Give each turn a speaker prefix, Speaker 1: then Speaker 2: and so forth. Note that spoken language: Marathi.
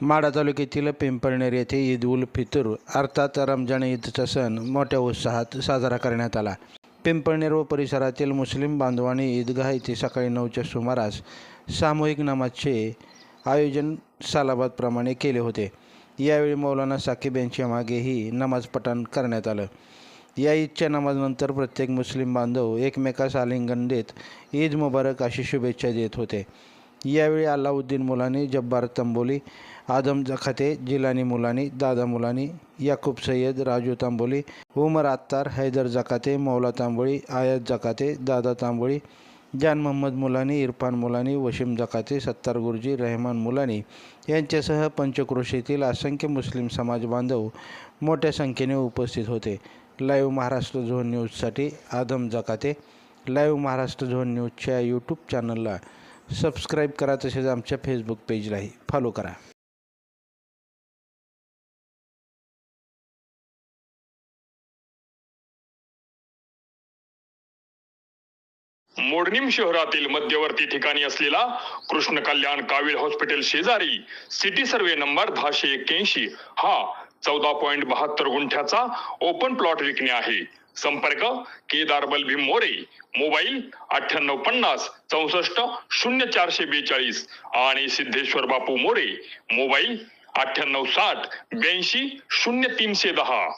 Speaker 1: माढा तालुक्यातील पिंपळनेर येथे ईद उल फितूर अर्थात रमजान ईदचा सण मोठ्या उत्साहात साजरा करण्यात आला. पिंपळनेर व परिसरातील मुस्लिम बांधवांनी ईदगाह येथे सकाळी नऊच्या सुमारास सामूहिक नमाजचे आयोजन सालाबादप्रमाणे केले होते. यावेळी मौलाना साकीब यांच्या मागेही नमाज पठण करण्यात आलं. या ईदच्या नमाजनंतर प्रत्येक मुस्लिम बांधव एकमेकास आलिंगन देत ईद मुबारक अशी शुभेच्छा देत होते. यावेळी अल्लाउद्दीन मुलानी जब्बार तंबोली आदम जखाते जिलानी मुलानी दादा मुलानी याकूब सय्यद राजू तांबोली उमर आत्तार हैदर जकाते मौला तांबोळी आयात जकाते दादा तांबोळी जान मोहम्मद मुलानी इरफान मुलानी वशीम जकाते सत्तार गुरुजी रहमान मुलानी यांच्यासह पंचक्रोशीतील असंख्य मुस्लिम समाज बांधव मोठ्या संख्येने उपस्थित होते. लाईव्ह महाराष्ट्र झोन न्यूजसाठी आदम जकाते लाईव्ह महाराष्ट्र झोन न्यूजच्या यूट्यूब चॅनलला सबस्क्राईब करा तसेच आमच्या फेसबुक पेजलाही फॉलो करा.
Speaker 2: मोडणीम शहरातील मध्यवर्ती ठिकाणी असलेला कृष्ण कल्याण कावीळ हॉस्पिटल शेजारी सिटी सर्वे नंबर दहाशे एक्क्याऐंशी हा चौदा पॉईंट बहात्तर गुंठ्याचा ओपन प्लॉट विकणे आहे. संपर्क केदार बलभीम मोरे मोबाईल अठ्ठ्याण्णव पन्नास चौसष्ट शून्य चारशे बेचाळीस. आणि सिद्धेश्वर बापू मोरे मोबाईल अठ्ठ्याण्णव साठ ब्याऐंशी शून्य तीनशे दहा.